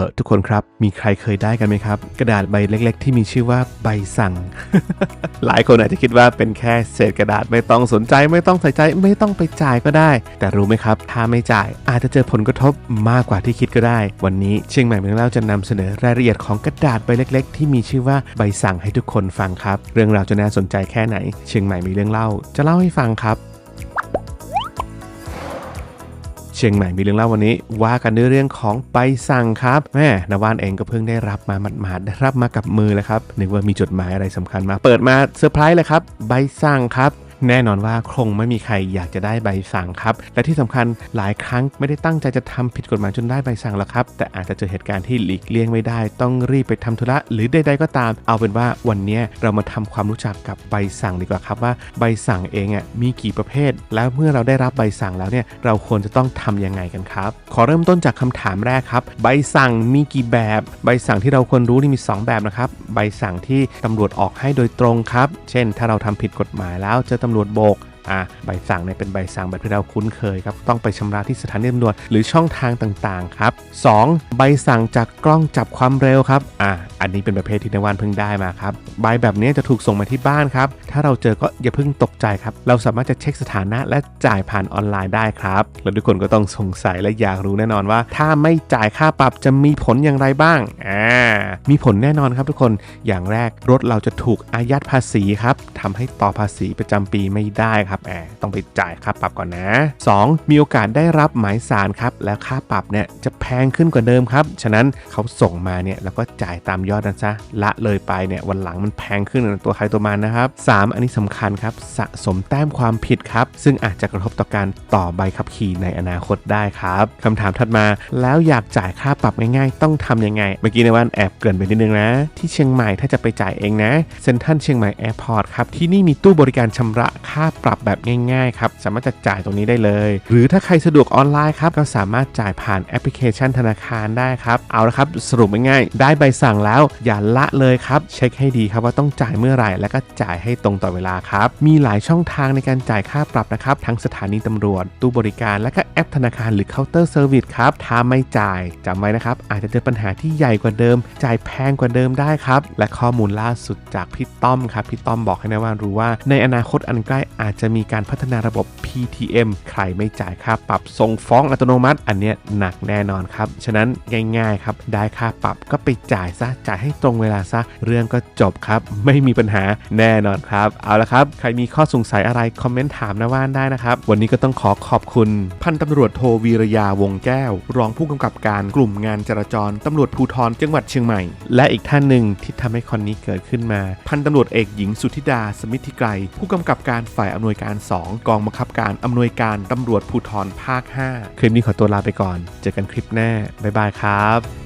อะทุกคนครับ มีใครเคยได้กันไหมครับ กระดาษใบเล็ก ๆ ที่มีชื่อว่าใบสั่ง หลายคนอาจจะคิดว่าเป็นแค่เศษกระดาษไม่ต้องสนใจ ไม่ต้องใส่ใจไม่ต้องไปจ่ายก็ได้ แต่รู้ไหมครับ ถ้าไม่จ่ายอาจจะเจอผลกระทบมากกว่าที่คิดก็ได้ วันนี้เชียงใหม่เมืองเล่าจะนำเสนอรายละเอียดของกระดาษใบเล็ก ๆ ที่มีชื่อว่าใบสั่งให้ทุกคนฟังครับ เรื่องราวจะน่าสนใจแค่ไหน เชียงใหม่มีเรื่องเล่า จะเล่าให้ฟังครับ เชียงใหม่มีเรื่องเล่าวันนี้ ว่ากันด้วยเรื่องของใบสั่งครับแม่นวานเองก็เพิ่งได้รับมาหมาดๆได้รับมากับมือเลยครับนึกว่ามีจดหมายอะไรสำคัญมา เปิดมาเซอร์ไพรส์เลยครับใบสั่งครับ แน่นอนว่าคงไม่มีใครอยากจะได้ใบสั่งครับ และที่สำคัญหลายครั้งไม่ได้ตั้งใจจะทำผิดกฎหมายจนได้ใบสั่งหรอกครับ แต่อาจจะเจอเหตุการณ์ที่หลีกเลี่ยงไม่ได้ ต้องรีบไปทำธุระหรือใดๆก็ตาม เอาเป็นว่าวันนี้เรามาทำความรู้จักกับใบสั่งดีกว่าครับว่าใบสั่งเองอะมีกี่ประเภท แล้วเมื่อเราได้รับใบสั่งแล้วเนี่ยเราควรจะต้องทำยังไงกันครับ ขอเริ่มต้นจากคำถามแรกครับ ใบสั่งมีกี่แบบ ใบสั่งที่เราควรรู้นี่มี 2 แบบนะครับ ใบสั่งที่ตำรวจออกให้โดยตรงครับ เช่น ถ้าเราทำผิดกฎหมายแล้วจอตำรวจโบกอะใบสั่งเนี่ยเป็นใบสั่งแบบที่เราคุ้นเคยครับต้องไปชำระที่สถานีตำรวจหรือช่องทางต่างๆครับ 2. ใบสั่งจากกล้องจับความเร็วครับอะอันนี้เป็นประเภทที่ในวันเพิ่งได้มาครับ ใบแบบนี้จะถูกส่งมาที่บ้านครับ ถ้าเราเจอก็อย่าเพิ่งตกใจครับ เราสามารถจะเช็คสถานะและจ่ายผ่านออนไลน์ได้ครับ แล้วทุกคนก็ต้องสงสัยและอยากรู้แน่นอนว่า ถ้าไม่จ่ายค่าปรับจะมีผลอย่างไรบ้าง อ่า มีผลแน่นอนครับทุกคน อย่างแรกรถเราจะถูกอายัดภาษีครับทำให้ต่อภาษีประจำปีไม่ได้ครับแหมต้องไปจ่ายค่าปรับก่อนนะ 2. มีโอกาสได้รับหมายสารครับ แล้วค่าปรับเนี่ยจะแพงขึ้นกว่าเดิมครับ ฉะนั้นเขาส่งมาเนี่ยแล้วก็จ่ายตามยอดนั้นซะละเลยไปเนี่ยวันหลังมันแพงขึ้นตัวใครตัวมันนะครับ 3. อันนี้สำคัญครับสะสมแต้มความผิดครับ ซึ่งอาจจะกระทบต่อการต่อใบขับขี่ในอนาคตได้ครับคำถามถัดมาแล้วอยากจ่ายค่าปรับง่ายๆ ต้องทำยังไง เมื่อกี้ในวันแอบเกินไปนิดนึงนะ ที่เชียงใหม่ถ้าจะไปจ่ายเองนะเซ็นทรัลเชียงใหม่แอร์พอร์ตครับที่นี่มีตู้บริการชำระค่าปรับแบบง่ายๆครับสามารถจะจ่ายตรงนี้ได้เลย หรือถ้าใครสะดวกออนไลน์ครับก็สามารถจ่ายผ่านแอปพลิเคชันธนาคารได้ครับเอาละครับสรุปง่ายๆได้ใบสั่งแล้วอย่าละเลยครับ เช็คให้ดีครับว่าต้องจ่ายเมื่อไหร่ แล้วก็จ่ายให้ตรงต่อเวลาครับ มีหลายช่องทางในการจ่ายค่าปรับนะครับ ทั้งสถานีตำรวจ ตู้บริการและก็แอปธนาคารหรือเคาน์เตอร์เซอร์วิสครับ ถ้าไม่จ่ายจำไว้นะครับ อาจจะเจอปัญหาที่ใหญ่กว่าเดิม จ่ายแพงกว่าเดิมได้ครับ และข้อมูลล่าสุดจากพี่ต้อมครับ พี่ต้อมบอกให้นะว่ารู้ว่า ในอนาคตอันใกล้อาจจะมีการพัฒนาระบบ PTM ใครไม่จ่ายค่าปรับส่งฟ้องอัตโนมัติ อันเนี้ยหนักแน่นอนครับ ฉะนั้นง่ายๆครับ ได้ค่าปรับก็ไปจ่ายซะจ่ายให้ตรงเวลาซะเรื่องก็จบครับ ไม่มีปัญหาแน่นอนครับ เอาละครับ ใครมีข้อสงสัยอะไรคอมเมนต์ถามนะว่านได้นะครับ วันนี้ก็ต้องขอขอบคุณ พันตำรวจโทวีรยาวงแก้ว รองผู้กำกับการกลุ่มงานจราจรตำรวจภูธรจังหวัดเชียงใหม่ และอีกท่านหนึ่งที่ทำให้คอนนี้เกิดขึ้นมา พันตำรวจเอกหญิงสุธิดาสมิทธิไกรผู้กำกับการฝ่ายอำนวยการ 2 กองบังคับการอำนวยการตำรวจภูธรภาค 5 คลิปนี้ขอตัวลาไปก่อน เจอกันคลิปหน้าบ๊ายบายครับ